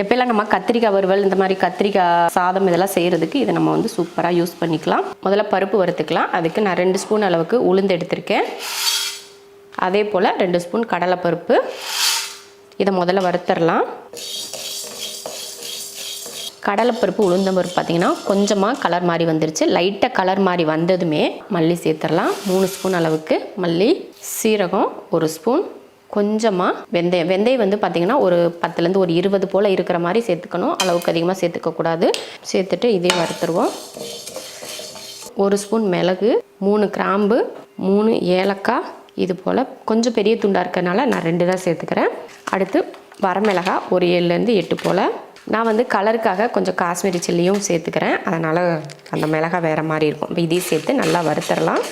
எப்பெல்லாம் நம்ம கத்திரிக்காய் வறுவல் இந்த மாதிரி கத்திரிக்காய் சாதம் இதெல்லாம் செய்கிறதுக்கு இதை நம்ம வந்து சூப்பராக யூஸ் பண்ணிக்கலாம். முதல்ல பருப்பு வறுத்துக்கலாம். அதுக்கு நான் ரெண்டு ஸ்பூன் அளவுக்கு உளுந்து எடுத்திருக்கேன். அதே போல் ரெண்டு ஸ்பூன் கடலைப்பருப்பு. இதை முதல்ல வறுத்தரலாம். கடலைப்பருப்பு உளுந்தம்பருப்பு பார்த்தீங்கன்னா கொஞ்சமாக கலர் மாதிரி வந்துருச்சு. லைட்டாக கலர் மாதிரி வந்ததுமே மல்லி சேர்த்துடலாம் மூணு ஸ்பூன் அளவுக்கு மல்லி சீரகம் ஒரு ஸ்பூன் கொஞ்சமாக வெந்தயம் வெந்தயம் வந்து பார்த்திங்கன்னா ஒரு பத்துலேருந்து ஒரு இருபது போல் இருக்கிற மாதிரி சேர்த்துக்கணும். அளவுக்கு அதிகமாக சேர்த்துக்கக்கூடாது சேர்த்துட்டு இதே வறுத்துருவோம். ஒரு ஸ்பூன் மிளகு மூணு கிராம்பு மூணு ஏலக்காய் இது போல் கொஞ்சம் பெரிய துண்டாக இருக்கிறனால நான் ரெண்டு தான் சேர்த்துக்கிறேன். அடுத்து வரமிளகா ஒரு ஏழுலேருந்து எட்டு போல். நான் வந்து கலருக்காக கொஞ்சம் காஷ்மீரி சில்லியும் சேர்த்துக்கிறேன். அதனால் அந்த மிளகா வேறு மாதிரி இருக்கும். இப்போ இதையும் சேர்த்து நல்லா வறுத்துடலாம்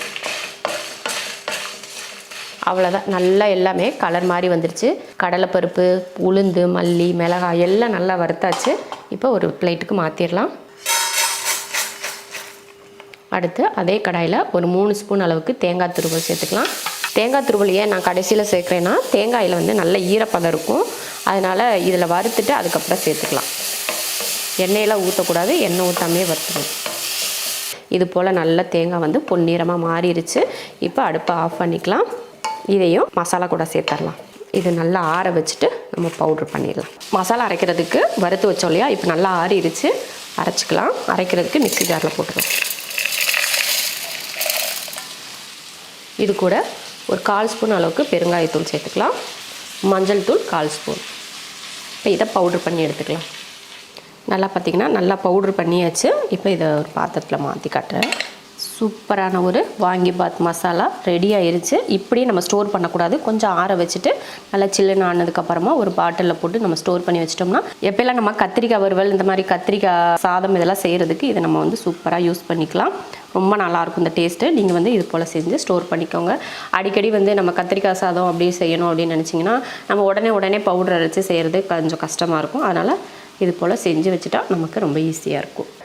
அவ்வளோதான் நல்லா எல்லாமே கலர் மாதிரி வந்துருச்சு. கடலைப்பருப்பு உளுந்து மல்லி மிளகாய் எல்லாம் நல்லா வறுத்தாச்சு. இப்போ ஒரு பிளேட்டுக்கு மாற்றிடலாம் அடுத்து அதே கடாயில் ஒரு மூணு ஸ்பூன் அளவுக்கு தேங்காய் துருவல் சேர்த்துக்கலாம். தேங்காய் துருவல் ஏன் நான் கடைசியில் சேர்க்குறேன்னா தேங்காயில் வந்து நல்ல ஈரப்பதம் இருக்கும். அதனால் இதில் வறுத்துட்டு அதுக்கப்புறம் சேர்த்துக்கலாம். எண்ணெயெல்லாம் ஊற்றக்கூடாது எண்ணெய் ஊற்றாமே வறுத்துக்கணும் இது போல் நல்ல தேங்காய் வந்து பொன்னிறமாக மாறிடுச்சு இப்போ அடுப்பை ஆஃப் பண்ணிக்கலாம். இதையும் மசாலா கூட சேர்த்துடலாம் இது நல்லா ஆற வச்சுட்டு நம்ம பவுட்ரு பண்ணிடலாம். மசாலா அரைக்கிறதுக்கு வறுத்து வச்சோம் இல்லையா? இப்போ நல்லா ஆறிடுச்சு. அரைச்சிக்கலாம். அரைக்கிறதுக்கு மிக்ஸி ஜாரில் போட்டுருவோம் இது கூட ஒரு கால் ஸ்பூன் அளவுக்கு பெருங்காயத்தூள் சேர்த்துக்கலாம். மஞ்சள் தூள் கால் ஸ்பூன். இப்போ இதை பவுட்ரு பண்ணி எடுத்துக்கலாம். நல்லா பார்த்தீங்கன்னா நல்லா பவுட்ரு பண்ணியாச்சு. இப்போ இதை ஒரு பாத்திரத்தில் மாற்றி காட்டுறேன். சூப்பரான ஒரு வாங்கி பாத் மசாலா ரெடி ஆயிருச்சு. இப்படியே நம்ம ஸ்டோர் பண்ணக்கூடாது. கொஞ்சம் ஆற வச்சுட்டு நல்லா சில்லுன்னு ஆனதுக்கப்புறமா ஒரு பாட்டிலில் போட்டு நம்ம ஸ்டோர் பண்ணி வச்சிட்டோம்னா எப்பெல்லாம் நம்ம கத்திரிக்காய் வறுவல் இந்த மாதிரி கத்திரிக்காய் சாதம் இதெல்லாம் செய்கிறதுக்கு இதை நம்ம வந்து சூப்பராக யூஸ் பண்ணிக்கலாம். ரொம்ப நல்லாயிருக்கும் இந்த டேஸ்ட்டு நீங்கள் வந்து இது போல் செஞ்சு ஸ்டோர் பண்ணிக்கோங்க. அடிக்கடி வந்து நம்ம கத்திரிக்காய் சாதம் அப்படியே செய்யணும் அப்படின்னு நினச்சிங்கன்னா நம்ம உடனே உடனே பவுடர் அரைச்சி செய்கிறது கொஞ்சம் கஷ்டமாக இருக்கும். அதனால் இது போல் செஞ்சு வச்சுட்டா நமக்கு ரொம்ப ஈஸியாக இருக்கும்.